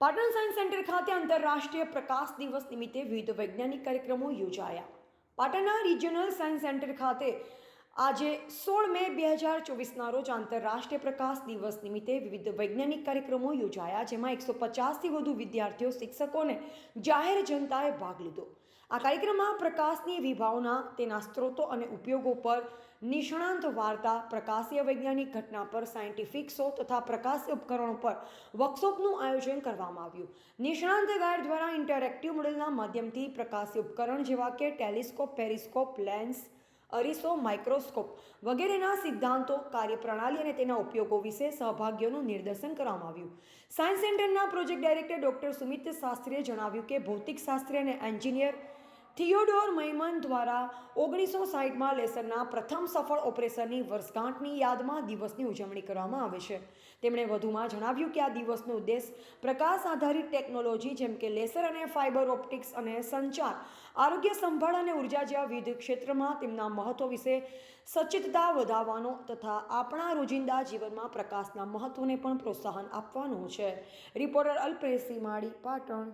Patan science centre ખાતે આંતરરાષ્ટ્રીય પ્રકાશ દિવસ નિમિત્તે વિવિધ વૈજ્ઞાનિક કાર્યક્રમો યોજાયા. પાટણના રિજિયનલ સાયન્સ સેન્ટર ખાતે આજે સોળ મે બે હજાર ચોવીસના રોજ આંતરરાષ્ટ્રીય પ્રકાશ દિવસ નિમિત્તે વિવિધ વૈજ્ઞાનિક કાર્યક્રમો યોજાયા, જેમાં એકસો પચાસથી વધુ વિદ્યાર્થીઓ, શિક્ષકો અને જાહેર જનતાએ ભાગ લીધો. આ કાર્યક્રમમાં પ્રકાશની વિભાવના, તેના સ્ત્રોતો અને ઉપયોગો પર નિષ્ણાંત વાર્તા, પ્રકાશીય વૈજ્ઞાનિક ઘટના પર સાયન્ટિફિક શો તથા પ્રકાશીય ઉપકરણો પર વર્કશોપનું આયોજન કરવામાં આવ્યું. નિષ્ણાંત ગાઈડ દ્વારા ઇન્ટરેક્ટિવ મોડેલના માધ્યમથી પ્રકાશીય ઉપકરણ જેવા કે ટેલિસ્કોપ, પેરિસ્કોપ, લેન્સ અરીસો માઇક્રોસ્કોપ વગેરેના સિદ્ધાંતો, કાર્યપ્રણાલી અને તેના ઉપયોગો વિશે સહભાગીઓનું નિર્દેશન કરવામાં આવ્યું. સાયન્સ સેન્ટરના પ્રોજેક્ટ ડાયરેક્ટર ડોક્ટર સુમિત શાસ્ત્રીએ જણાવ્યું કે ભૌતિક શાસ્ત્રી અને એન્જિનિયર થિયોડોર મૈમન દ્વારા ઓગણીસો સાઠમાં લેસરના પ્રથમ સફળ ઓપરેશનની વર્ષગાંઠની યાદમાં દિવસની ઉજવણી કરવામાં આવે છે. તેમણે વધુમાં જણાવ્યું કે આ દિવસનો ઉદ્દેશ પ્રકાશ આધારિત ટેકનોલોજી જેમ કે લેસર અને ફાઇબર ઓપ્ટિક્સ અને સંચાર, આરોગ્ય સંભાળ અને ઊર્જા જેવા વિવિધ ક્ષેત્રમાં તેમના મહત્વ વિશે સચેતતા વધારવાનો તથા આપણા રોજિંદા જીવનમાં પ્રકાશના મહત્વને પણ પ્રોત્સાહન આપવાનું છે. રિપોર્ટર અલ્પેશ સીમાડી, પાટણ.